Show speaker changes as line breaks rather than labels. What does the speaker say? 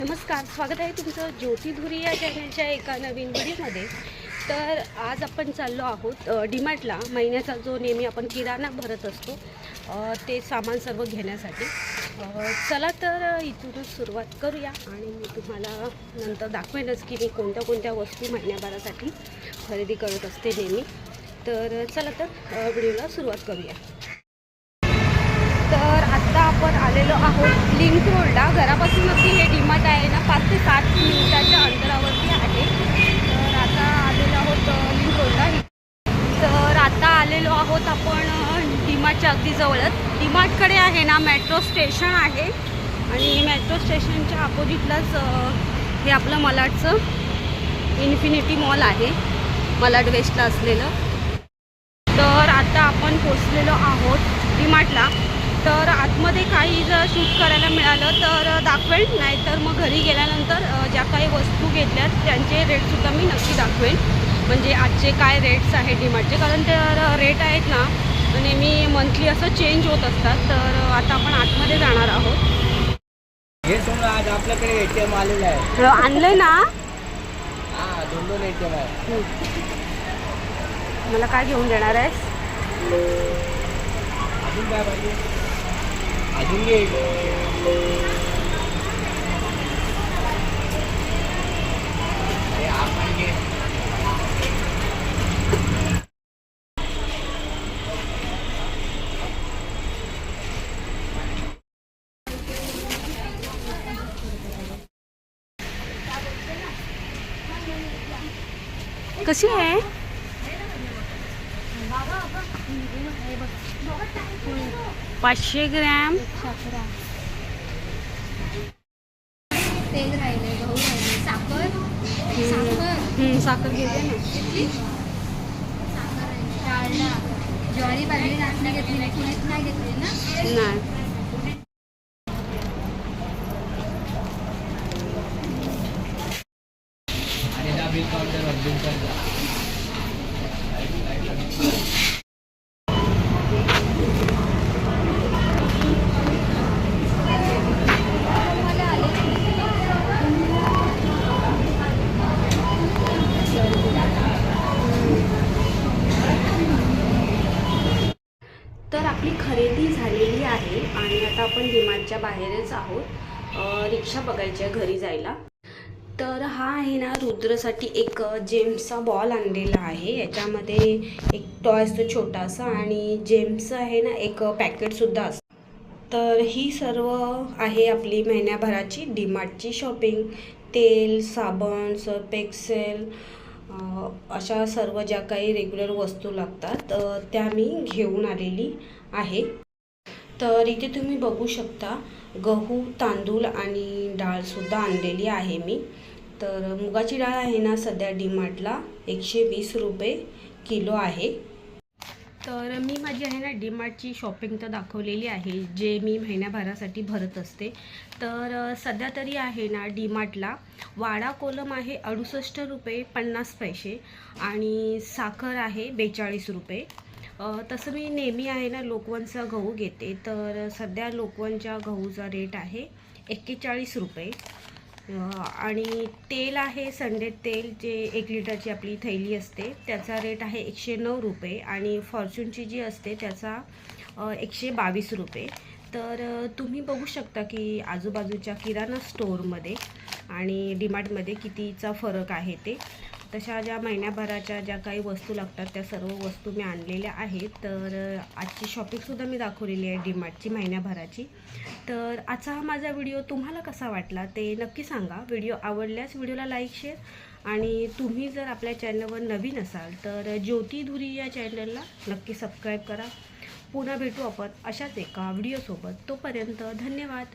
नमस्कार स्वागत आहे तुमचं ज्योती धुरी या चॅनलच्या एका नवीन व्हिडिओमध्ये. तर आज आपण चाललो आहोत अ, डीमार्टला. महिन्याचा जो नेहमी आपण किराणा भरत असतो ते सामान सर्व घेण्यासाठी. चला तर इथूनच सुरुवात करूया आणि मी तुम्हाला नंतर दाखवेनच की मी कोणत्या कोणत्या वस्तू महिन्याभरासाठी खरेदी करत असते नेहमी. तर चला तर व्हिडिओला सुरुवात करूया. आलेलो आहोत. लिंक रोडला घरापासून अगदी हे डिमार्ट आहे ना पाच ते सात मिनिटाच्या अंतरावरती आहे. तर आता आलेलो आहोत लिंक रोडला तर आता आलेलो आहोत आपण डिमार्टच्या अगदी जवळच. डिमार्टकडे आहे ना मेट्रो स्टेशन आहे. आणि मेट्रो स्टेशनच्या अपोजिटलाच हे आपलं मलाडचं इन्फिनिटी मॉल आहे. मलाड वेस्टला असलेलं. तर आता आपण पोचलेलो आहोत डिमार्टला. तर आतमध्ये काही जर शूट करायला मिळालं तर दाखवेन नाहीतर मग घरी गेल्यानंतर ज्या काही वस्तू घेतल्यात त्यांचे रेटसुद्धा मी नक्की दाखवेन. म्हणजे आजचे काय रेट्स आहेत डीमार्टचे कारण ते रेट आहेत ना नेहमी मंथली असं चेंज होत असतात. तर आता आपण आतमध्ये जाणार आहोत.
हे सोडून आज आपल्याकडे एटीएम आलेलं आहे.
आणलंय ना?
हा दोन दोन एटीएम आहे.
मला काय घेऊन देणार आहेस?
अजून काय पाहिजे? अजून घे हे
कशी आहे? पाचशे ग्रॅम.
तेल राहिले गहू राहिले साखर साखर
साखर घेते ना.
घेतली साखर ज्वारी बाजरी नाचणी घेतली नाही कुणीच नाही घेतली ना?
नाही.
बिल बिल
आपली खरेदी झालेली आहे आणि आता आपण डिमार्टच्या बाहेरच आहोत रिक्षा बघायची आहे घरी जायला. तर हा आहे ना रुद्रसाठी एक जेम्सचा बॉल आणलेला आहे. याच्यामध्ये एक टॉय असतो छोटासा आणि जेम्सचं आहे ना एक पॅकेटसुद्धा असतं. तर ही सर्व आहे आपली महिन्याभराची डीमार्टची शॉपिंग. तेल साबण सर्फ एक्सेल अशा सर्व ज्या काही रेग्युलर वस्तू लागतात त्या मी घेऊन आलेली आहे. तर इथे तुम्ही बघू शकता गहू तांदूळ आणि डाळसुद्धा आणलेली आहे मी. तर मुगाची डाळ आहे ना सध्या डीमार्टला एकशे वीस रुपये किलो आहे. तर मी माझी आहे ना डीमार्टची शॉपिंग तर दाखवलेली आहे जे मी महिन्याभरासाठी भरत असते. तर सध्या तरी आहे ना डीमार्टला वाडा कोलम आहे अडुसष्ट रुपये पन्नास पैसे आणि साखर आहे बेचाळीस रुपये. तसं मी नेहमी आहे ना लोकवनचा गहू घेते तर सध्या लोकवनच्या गहूचा रेट आहे एक्केचाळीस रुपये. आणि तेल आहे संडे तेल जे एक लिटरची आपली थैली असते त्याचा रेट आहे एकशे नऊ रुपये आणि फॉर्च्यूनची जी असते त्याचा एकशे बावीस रुपये. तर तुम्ही बघू शकता की आजूबाजूच्या किराणा स्टोअरमध्ये आणि डीमार्टमध्ये कितीचा फरक आहे ते. तशा ज्या महिन्याभराच्या ज्या काही वस्तू लागतात त्या सर्व वस्तू मी आणलेल्या आहेत. तर आजची शॉपिंगसुद्धा मी दाखवलेली आहे डीमार्टची महिन्याभराची. तर आजचा हा माझा व्हिडिओ तुम्हाला कसा वाटला ते नक्की सांगा. व्हिडिओ आवडल्यास व्हिडिओला लाईक शेअर आणि तुम्ही जर आपल्या चॅनलवर नवीन असाल तर ज्योती धुरी या चॅनलला नक्की सबस्क्राईब करा. पुन्हा भेटू आपण अशाच एका व्हिडिओसोबत तोपर्यंत धन्यवाद.